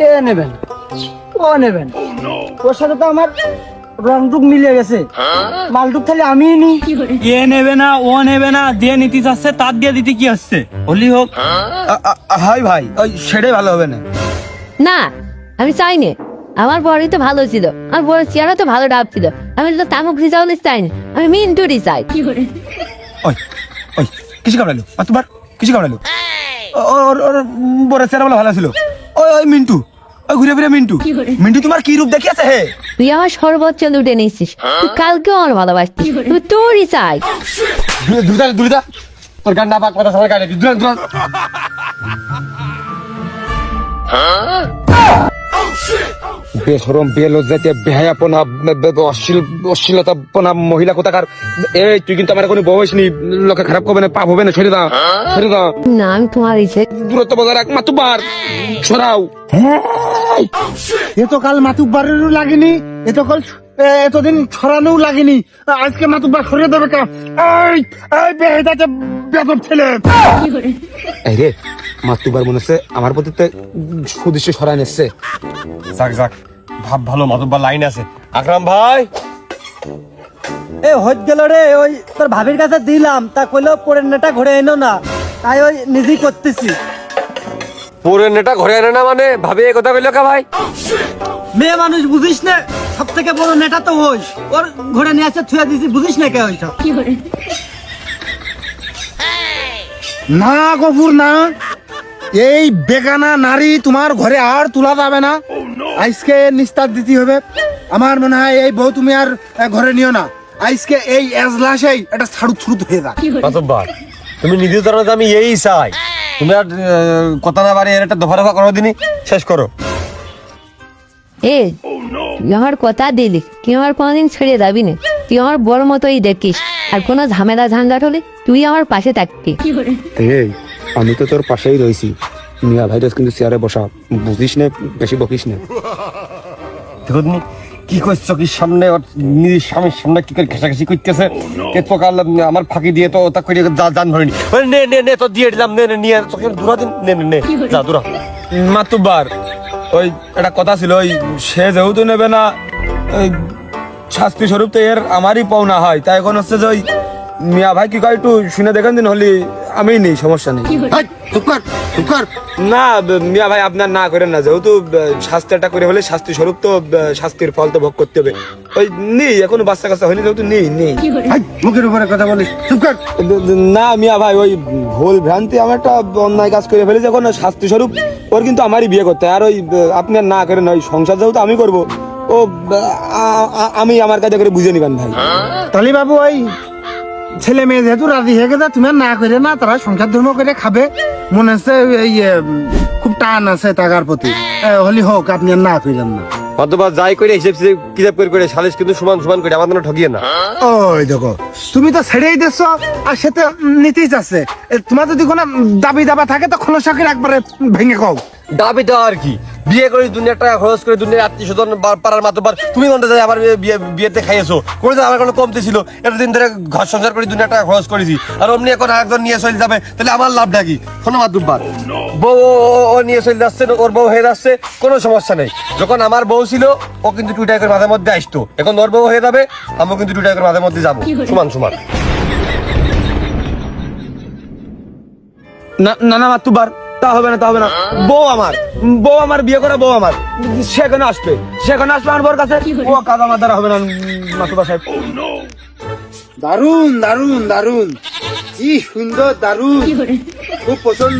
এ নেবেন। ও নেবেন। ওর সাথে তো আমার রংটুক মিলে গেছে। মালটুক খালি আমিই নি এ নেবে না ও নেবে না দিয়ে নিতে চাচ্ছে তার দিয়ে দিতে কি হচ্ছে হলি হোক। হাই ভাই ওই সেটাই ভালো হবে না। না আমি চাই না আমার বড়ই তো ভালো ছিল। আমার বড় চেহারা তো ভালো ডাব ছিল। আমি তো তামুক রিজাউল চাই না আমি মিন্টুরি চাই। ওই ওই কিছু কামড়ালো মাতুবার কিছু কামড়ালো ও- ওর ওর- ওর বড় চেহারা বলে ভালো ছিল। ওই ওই মিন্টু। ওই ঘুরে ফিরে মিন্টু। মিন্টু তোমার কি রূপ দেখিয়েছে হে? তুই আমার সর্বোচ্চ লুটে নিয়েছিস। তুই কালকেও আমার ভালোবাসতিস। তুই তোরই চাই। দুটা দুটা তোর গান না পাক কথা সবাই গাড়ি দুটা দুটা বেসরম বেলজ্জাতে বেহায়াপনা অশ্লীল অশ্লীলতাপনা মহিলা কোথাকার? এই তুই কিন্তু আমার কোনো বয়স নি লোকে খারাপ করবে না পাপ হবে না ছেড়ে দাও ছেড়ে দাও। না আমি তোমার ইচ্ছে দূরত্ব বজায় রাখ মাতুবার সরাও। এ তো কাল মাতুবারেরও লাগেনি এ তো কাল এতদিন ছড়ানো লাগেনি। আজকে মাতুব্বার সরিয়ে দেবে কা? এই এই বেহেদাতে বেদব ছেলে। এই রে মাতুবার মনে হচ্ছে আমার প্রতি তো সুদৃশ্য সরাই নিচ্ছে। যাক যাক ভাব ভালো মাতব্বার লাইন আছে। আকরাম ভাই। এ হজ গেল রে ওই তোর ভাবির কাছে দিলাম তা কইলো পরের নেটা ঘুরে এনো না তাই ওই নিজেই করতেছি। পুরো নেটা ঘরে আনে না মানে ভাবি এই কথা কইলো কা ভাই? মেয়ে মানুষ বুঝিস না? সব থেকে বড় নেটা তো ওই ওর ঘুরে নিয়ে আসছে থুয়ে দিছি বুঝিস না কে ওইসব? না গফুর না এই বেগানা নারী তোমার ঘরে আর তোলা যাবে না। আজকে নিস্তার দিতে হবে। আমার মনে হয় এই বউ তুমি আর ঘরে নিও না। আজকে এই এজলাসেই এটা ছাড়ু ছুড়ুত হয়ে যাক মাতব্বার তুমি নিজে জানো আমি এই চাই। তুমি আর কথা না বাড়ি এর একটা দফা দফা করো দিনই শেষ করো। এ তুই আমার কথা দিলি। তুই আমার কোনোদিন ছেড়ে যাবি না। তুই আমার বড় মতোই দেখিস। আর কোনো ঝামেলা হলে তুই আমার পাশে থাকবি। এই আমি তো তোর পাশেই রয়েছি। মিয়া ভাইরাস কিন্তু চেয়ারে বসা। বুঝিস না বেশি বকিস না। দেখো তুমি কি করছ কি সামনে ওর নিজের স্বামীর সামনে কি করে ঘেঁষাঘেঁষি করতেছে? কাল আমার ফাঁকি দিয়ে তো তা করে জান ধরেনি নে। নে নে তো দিয়ে দিলাম। নে নে নিয়ে তোকে দূরা দিন নে নে নে যা দূরা। মাতুবার ওই একটা কথা ছিল, ওই সে যেহেতু নেবে না, ওই শাস্তি স্বরূপ তো এর আমারই পাওনা হয়। তাই এখন হচ্ছে যে ওই মিয়া ভাই কি কয়, একটু শুনে দেখেন দিন হলি। আমি নেই সমস্যা নেই। না মিয়া ভাই আপনার না করেন না। যেহেতু শাস্তিটা করে হলে শাস্তি স্বরূপ তো শাস্তির ফল তো ভোগ করতে হবে। ওই নেই এখন বাচ্চা কাচ্চা হয়নি যেহেতু নেই নেই। মুখের উপরে কথা দ- না মিয়া ভাই ওই ভুল ভ্রান্তি আমার একটা অন্যায় কাজ করে ফেলেছে এখন শাস্তি স্বরূপ ওর কিন্তু আমারই বিয়ে করতে হয়। আর ওই আপনি আর না করেন ওই সংসার যেহেতু আমি করব ও আমি আমার কাজে করে বুঝে নিবেন ভাই। তালি বাবু ওই ছেলে মেয়ে যেহেতু রাজি হয়ে গেছে তুমি আর না করে না তারা সংসার ধর্ম করে খাবে। মনে হচ্ছে এই খুব টান আছে টাকার প্রতি। হলি হোক আপনি আর না করেন না। অথবা যাই করে হিসেব কিতাব করে করে সালিশ কিন্তু সমান সমান করে আমাদের ঠকিয়ে না। ওই দেখো তুমি তো ছেড়েই দিচ্ছ আর সে তো নিতেই চাচ্ছে তোমার যদি কোনো দাবি দাবা থাকে তো খোলসাকের একবারে ভেঙে কও। দাবি দেওয়া আর কি? বিয়ে করে দুনিয়ার টাকা খরচ করে দুনিয়ার আত্মীয় স্বজন পাড়ার মাতবার তুমি মনে যায় আমার বিয়ে বিয়েতে খাইয়েছো। কোনো আমার কোনো কমতি ছিল। এতদিন ধরে ঘর সংসার করে দুনিয়ার টাকা খরচ করেছি। আর অমনি এখন একজন নিয়ে চলে যাবে তাহলে আমার লাভটা কি? কোনো মাতবার বউ ও- নিয়ে চলে যাচ্ছে ওর বউ হয়ে যাচ্ছে কোনো সমস্যা নেই। যখন আমার বউ ছিল ও কিন্তু টুইটাই করে মাঝে মধ্যে আসতো। এখন ওর বউ হয়ে যাবে আমিও কিন্তু টুইটাই করে মাঝে মধ্যে যাব। সমান সমান। না না না মাতুবার তা হবে না তা হবে না। বউ আমার বউ আমার বিয়ে করা বউ আমার। সেখানে আসবে? সেখানে আসবে আমার বউর কাছে? ও কাজ আমার দ্বারা হবে না মাসুবা সাহেব। দারুণ দারুণ দারুণ কি সুন্দর দারুণ খুব পছন্দ